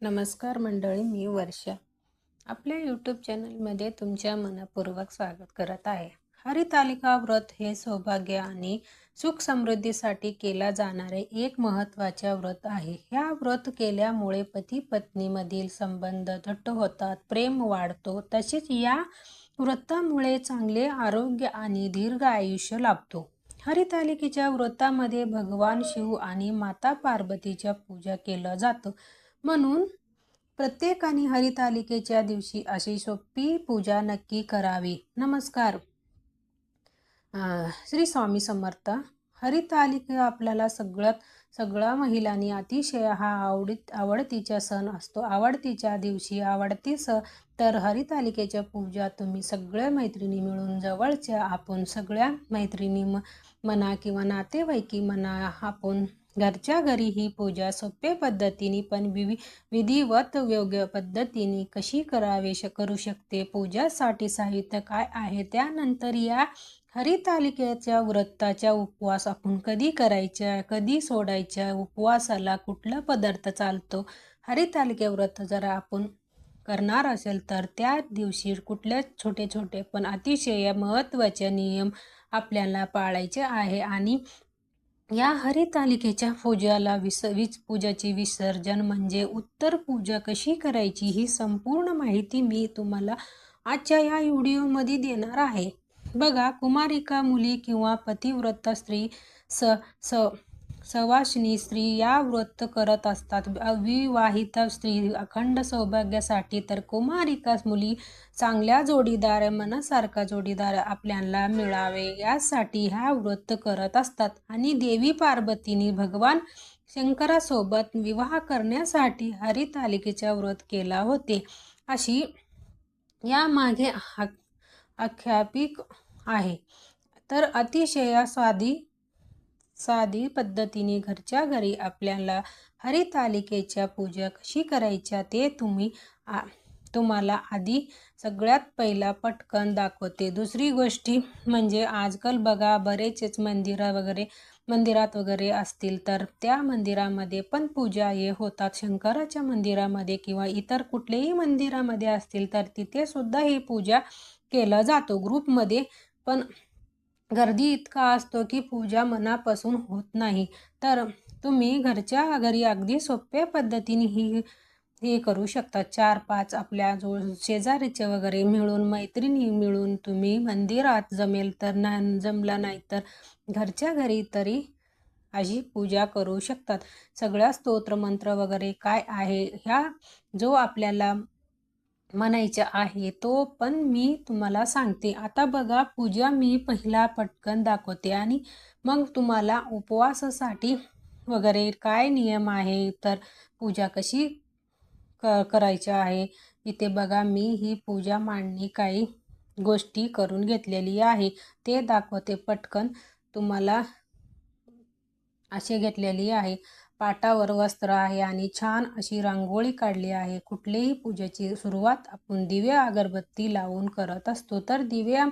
नमस्कार मंडळी मी वर्षा. आपल्या यूट्यूब चॅनलमध्ये तुमच्या मनपूर्वक स्वागत करत आहे. हरितालिका व्रत हे सौभाग्य आणि सुख समृद्धीसाठी केला जाणारे एक महत्त्वाचे व्रत आहे. ह्या व्रत केल्यामुळे पती पत्नीमधील संबंध घट्ट होतात प्रेम वाढतो. तसेच या व्रतामुळे चांगले आरोग्य आणि दीर्घ आयुष्य लाभतो. हरितालिकेच्या व्रतामध्ये भगवान शिव आणि माता पार्वतीच्या पूजा केलं जातं. म्हणून प्रत्येकाने हरितालिकेच्या दिवशी अशी सोपी पूजा नक्की करावी. नमस्कार. श्री स्वामी समर्थ. हरितालिका आपल्याला सगळ्यात सगळ्या महिलांनी अतिशय हा आवडीत आवडतीचा सण असतो. आवडतीच्या दिवशी आवडती स तर हरितालिकेच्या पूजा तुम्ही सगळ्या मैत्रिणी मिळून जवळच्या आपण सगळ्या मैत्रिणी म म्हणा किंवा नातेवाईकी म्हणा आपण घरच्या घरी ही पूजा सोप्या पद्धतीने पण विवि विधिवत योग्य पद्धतीने कशी करावे श करू शकते? पूजासाठी साहित्य काय आहे? त्यानंतर या हरितालिकेच्या व्रताच्या उपवास आपण कधी करायच्या? कधी सोडायच्या? उपवासाला कुठला पदार्थ चालतो? हरितालिके व्रत जर आपण करणार असेल तर त्या दिवशी कुठल्या छोटे छोटे पण अतिशय महत्त्वाचे नियम आपल्याला पाळायचे आहे आणि या हरितालिकेच्या पूजाला विस वीज पूजाची विसर्जन म्हणजे उत्तर पूजा कशी करायची ही संपूर्ण माहिती मी तुम्हाला आजच्या या व्हिडिओमध्ये देणार आहे. बघा कुमारिका मुली किंवा पतिव्रता स्त्री स स सवाशिनी स्त्री या व्रत करत असतात. अविवाहित स्त्री अखंड सौभाग्यासाठी तर कुमारिका मुली चांगल्या जोडीदार मनासारखा जोडीदार आपल्याला मिळावे. यासाठी ह्या व्रत करत असतात. आणि देवी पार्वतीने भगवान शंकरासोबत विवाह करण्यासाठी हरितालिकेचा व्रत केला होते. अशी यामागे आख्यापिक आहे. तर अतिशय स्वादी साधी पद्धतीने घरच्या घरी आपल्याला हरितालिकेच्या पूजा कशी करायच्या ते तुम्ही आ तुम्हाला आधी सगळ्यात पहिला पटकन दाखवते. दुसरी गोष्टी म्हणजे आजकाल बघा बरेचेच मंदिरं वगैरे मंदिरात वगैरे असतील तर त्या मंदिरामध्ये पण पूजा हे होतात. शंकराच्या मंदिरामध्ये किंवा इतर कुठल्याही मंदिरामध्ये असतील तर तिथे सुद्धा ही पूजा केलं जातो. ग्रुपमध्ये पण गर्दी इतका असतो की पूजा मनापासून होत नाही. तर तुम्ही घरच्या घरी अगदी सोप्या पद्धतीने ही हे करू शकता. चार पाच आपल्या जो शेजारीचे वगैरे मिळून मैत्रिणी मिळून तुम्ही मंदिरात जमेल तर ना जमला नाही तर घरच्या घरी तरी अशी पूजा करू शकतात. सगळ्या स्तोत्र मंत्र वगैरे काय आहे? ह्या जो आपल्याला म्हणायचं आहे तो पण मी तुम्हाला सांगते. आता बघा पूजा मी पहिला पटकन दाखवते आणि मग तुम्हाला उपवासासाठी वगैरे काय नियम आहे? तर पूजा कशी क करायची आहे? इथे बघा मी ही पूजा मांडणी काही गोष्टी करून घेतलेली आहे. ते दाखवते पटकन. तुम्हाला असे घेतलेली आहे. पाटावर वस्त्र आहे आणि छान अशी रांगोळी काढली आहे. कुठलीही पूजेची सुरुवात आपण दिवे अगरबत्ती लावून करत असतो. तर दिव्या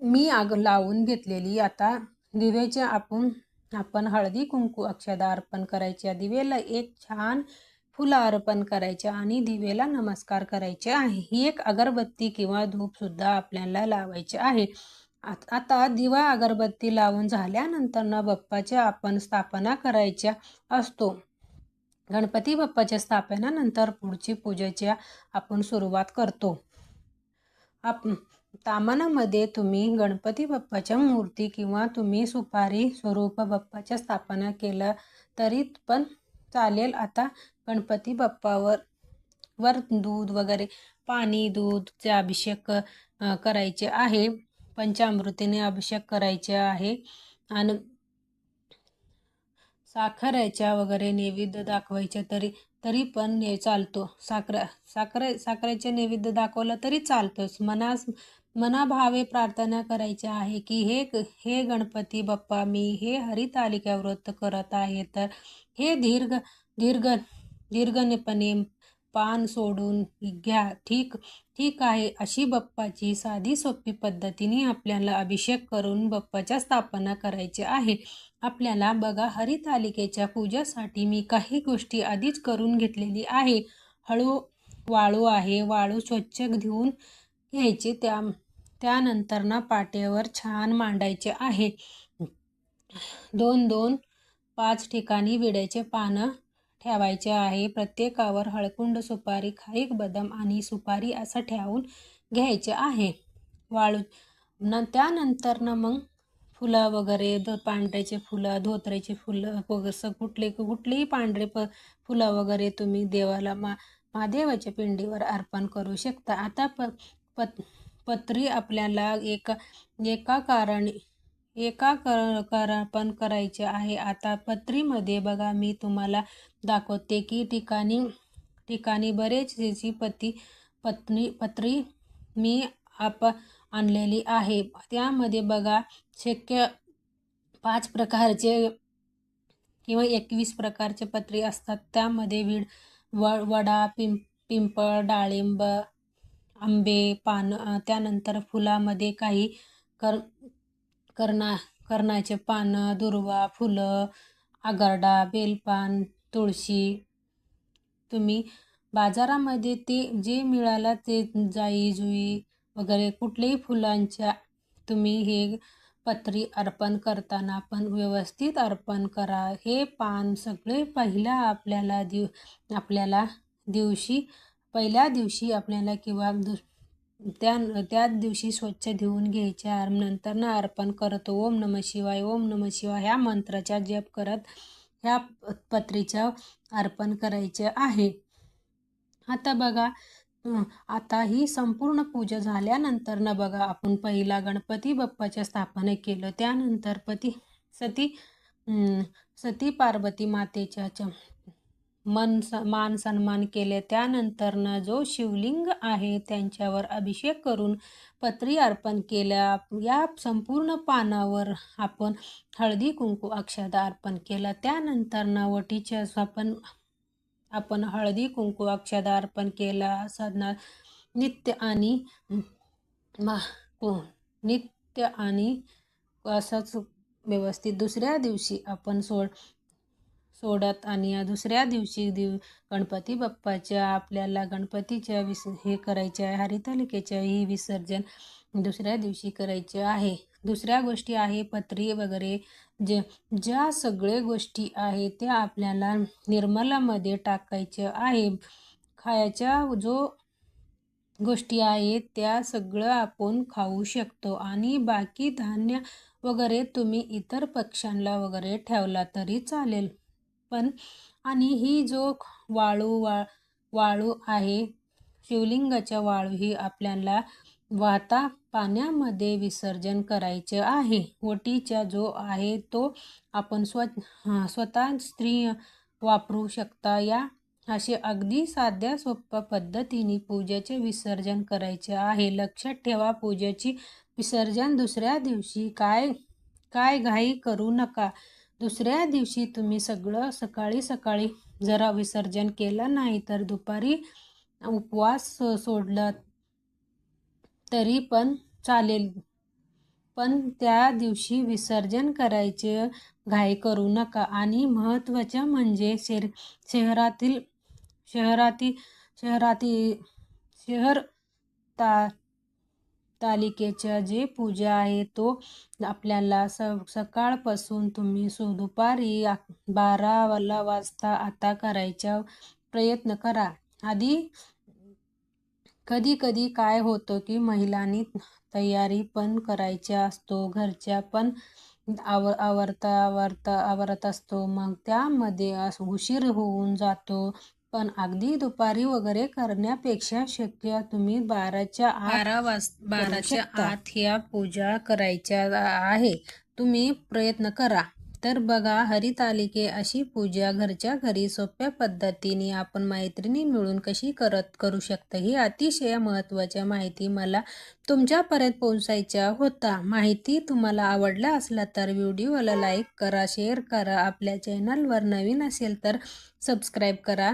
मी आग लावून घेतलेली आता दिव्याचे आपण आपण हळदी कुंकू अक्षदा अर्पण करायच्या दिवेला एक छान फुलं अर्पण करायचे आणि दिवेला नमस्कार करायचे आहे. ही एक अगरबत्ती किंवा धूपसुद्धा आपल्याला लावायचे आहे. आता दिवा अगरबत्ती लावून झाल्यानंतर ना बाप्पाची आपण स्थापना करायच्या असतो. गणपती बाप्पाच्या स्थापनानंतर पुढची पूजेच्या आपण सुरुवात करतो. आप तामानामध्ये तुम्ही गणपती बाप्पाच्या मूर्ती किंवा तुम्ही सुपारी स्वरूप बाप्पाच्या स्थापना केलं तरी पण चालेल. आता गणपती बाप्पावर वर दूध वगैरे पाणी दूधचा अभिषेक करायचे आहे. पंचामृतीने अभिषेक करायचे आहे. आणि साखरेच्या वगैरे नैवेद्य दाखवायचे तरी तरी पण ने चालतो. साखर साखर साखरेचे नैवेद्य दाखवलं तरी चालतोच. मनास मनाभावे प्रार्थना करायची आहे की हे हे गणपती बाप्पा मी हे हरितालिका व्रत करत आहे. तर हे दीर्घ दीर्घ दीर्घपणे पान सोडून घ्या. ठीक ठीक आहे. अशी बाप्पाची साधी सोपी पद्धतीने आपल्याला अभिषेक करून बाप्पाच्या स्थापना करायची आहे. आपल्याला बघा हरितालिकेच्या पूजासाठी मी काही गोष्टी आधीच करून घेतलेली आहे. हळू वाळू आहे. वाळू स्वच्छ घेऊन घ्यायची. त्या त्यानंतर ना पाट्यावर छान मांडायचे आहे. दोन दोन पाच ठिकाणी विड्याचे पानं ठेवायचे आहे. प्रत्येकावर हळकुंड सुपारी खारीक बदाम आणि सुपारी असं ठेवून घ्यायचे आहे. वाळू न त्यानंतर ना मग फुलं वगैरे द पांढऱ्याचे फुलं धोत्र्याचे फुलं वगैरे कुठले कुठलेही पांढरे प फुलं वगैरे तुम्ही देवाला मा महादेवाच्या पिंडीवर अर्पण करू शकता. आता प पत पत्री आपल्याला एका एका कारण एका कर कर पण करायचे आहे. आता पत्रीमध्ये बघा मी तुम्हाला दाखवते की ठिकाणी ठिकाणी बरेच त्याची पती पत्नी पत्री मी आप आणलेली आहे. त्यामध्ये बघा शक्य पाच प्रकारचे किंवा एकवीस प्रकारचे पत्री असतात. त्यामध्ये विड व वडा पिं पिंपळ डाळिंब आंबे पान त्यानंतर फुलामध्ये काही कर कर्णा कर्णाचे पानं दुर्वा फुलं आगरडा बेलपान तुळशी. तुम्ही बाजारामध्ये ते जे मिळालं ते जाई जुई वगैरे कुठल्याही फुलांच्या तुम्ही हे पत्री अर्पण करताना पण व्यवस्थित अर्पण करा. हे पान सगळे पहिल्या आपल्याला दिव आपल्याला दिवशी पहिल्या दिवशी आपल्याला किंवा दु त्या त्याच दिवशी स्वच्छ धुवून घ्यायच्या नंतर ना अर्पण करतो ओम नम शिवाय ओम नम शिवाय ह्या मंत्राचा जप करत ह्या पत्रीच्या अर्पण करायचे आहे. आता बघा आता ही संपूर्ण पूजा झाल्यानंतर ना बघा आपण पहिला गणपती बाप्पाच्या स्थापना केलं. त्यानंतर पती सती सती पार्वती मातेच्या मन स मान सन्मान केले त्यानंतरनं जो शिवलिंग आहे त्यांच्यावर अभिषेक करून पत्री अर्पण केल्या. या संपूर्ण पानावर आपण हळदी कुंकू अक्षदा अर्पण केला. त्यानंतरनं वटीच्या आपण आपण हळदी कुंकू अक्षदा अर्पण केला. साधना नित्य आणि मा नित्य आणि असंच व्यवस्थित दुसऱ्या दिवशी आपण सोड सोडत आणि या दुसऱ्या दिवशी दिव गणपती बाप्पाच्या आपल्याला गणपतीच्या विस हे करायचे आहे हरितालिकेच्या ही विसर्जन दुसऱ्या दिवशी करायचे आहे. दुसऱ्या गोष्टी आहे पत्री वगैरे जे ज्या सगळे गोष्टी आहे त्या आपल्याला निर्मलामध्ये टाकायच्या आहे. खायच्या जो गोष्टी आहेत त्या सगळं आपण खाऊ शकतो. आणि बाकी धान्य वगैरे तुम्ही इतर पक्ष्यांना वगैरे ठेवला तरी चालेल. पण आणि ही जो वाळू वा वाळू आहे शिवलिंगाच्या वाळू ही आपल्याला वाहता पाण्यामध्ये विसर्जन करायचे आहे. वटीचा जो आहे तो आपण स्व स्वतः स्त्री वापरू शकता या असे अगदी साध्या सोप्या पद्धतीने पूजेचे विसर्जन करायचे आहे. लक्षात ठेवा पूजेची विसर्जन दुसऱ्या दिवशी काय काय घाई करू नका. दुसऱ्या दिवशी तुम्ही सगळं सकाळी सकाळी जरा विसर्जन केलं नाही तर दुपारी उपवास सोडला तरी पण चालेल. पण त्या दिवशी विसर्जन करायचे घाई करू नका. आणि महत्त्वाचं म्हणजे शेर शहरातील शहरातील शहरातील शहर ता तालिकेच्या जे पूजा आहे तो आपल्याला स सकाळपासून तुम्ही सु दुपारी बारा वाजता आता करायचा प्रयत्न करा. आधी कधी कधी काय होतं की महिलांनी तयारी पण करायच्या असतो घरच्या पण आव आवरता आवरता आवरत असतो. मग त्यामध्ये उशीर होऊन जातो. पण अगदी दुपारी वगैरे करण्यापेक्षा शक्य तुम्ही बाराच्या बारा वाज बाराच्या आत ह्या पूजा करायच्या आहे. तुम्ही प्रयत्न करा. तर बघा हरितालिके अशी पूजा घरच्या घरी सोप्या पद्धतीने आपण मैत्रिणी मिळून कशी करत करू शकता ही अतिशय महत्त्वाच्या माहिती मला तुमच्यापर्यंत पोहोचायच्या होता. माहिती तुम्हाला आवडला असला तर व्हिडिओला लाईक करा शेअर करा. आपल्या चॅनलवर नवीन असेल तर सबस्क्राईब करा.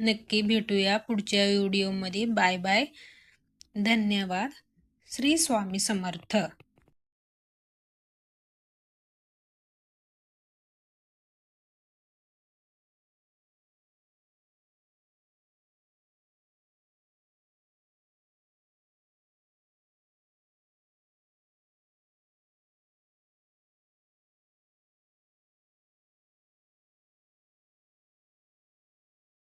नक्की भेटूया पुढच्या व्हिडिओमध्ये. Bye bye. धन्यवाद. श्री स्वामी समर्थ.